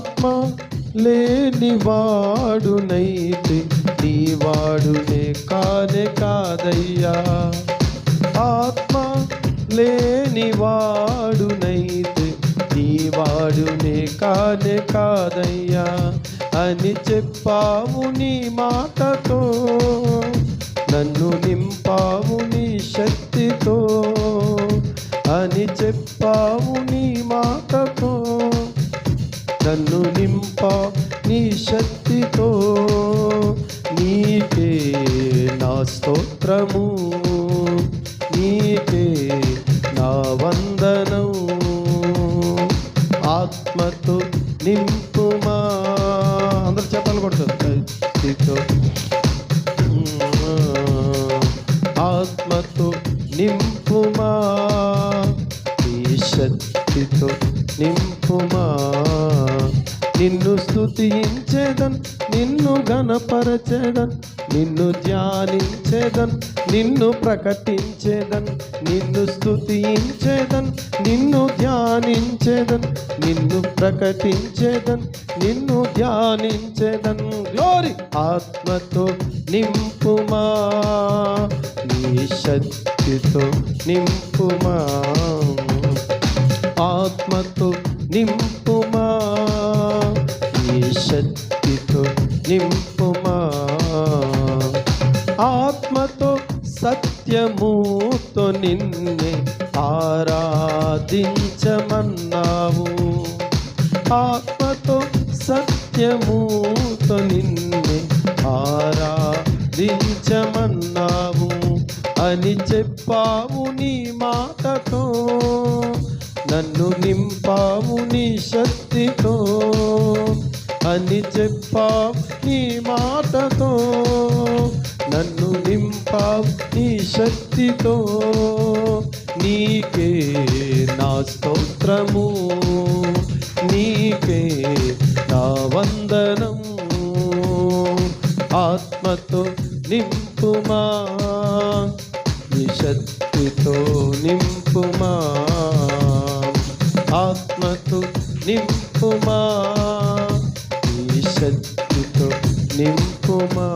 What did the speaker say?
ఆత్మ లేని నీవాడునే కానే కాదయ్యా. ఆత్మ లేని నీవాడునే కానే కాదయ్యా. అని చెప్పావు నీ మాటతో నన్ను నింపావు నీ శక్తితో. అని చెప్పావు నన్ను నీ శక్తితో నీకే నా స్తోత్రము. నీకే నా వందనం ఆత్మతో నింపుమా. అందరు చెప్పాలి కొడుతుంది ఆత్మతో నింపుమా. నీ శక్తితో నింపుమా. నిన్ను స్థుతించేదన్ నిన్ను గణపరచేదన్ నిన్ను ధ్యానించేదన్ నిన్ను ప్రకటించేదన్ నిన్ను స్థుతించేదన్ నిన్ను ధ్యానించేదన్ నిన్ను ప్రకటించేదన్ నిన్ను ధ్యానించేదన్. గ్లోరీ! ఆత్మతో నింపుమా నీ శక్తితో నింపుమా ఆత్మతో నింపుమా. శక్తితో నింపుమా? ఆత్మతో సత్యముతో నిన్నే ఆరాధించమన్నావు. ఆత్మతో సత్యముతో నిన్నే ఆరాధించమన్నావు. అని చెప్పావు నీ మాటతో నన్ను నింపావు నీ శక్తితో. అని చెప్పావు నీ మాటతో. నన్ను నింపావు నీ శక్తితో. నీకే నా స్తోత్రము. నీకే నా వందనము. ఆత్మతో నింపుమా. నీ శక్తితో నింపుమా. ఆత్మతో నింపు శక్తితో నింపుమా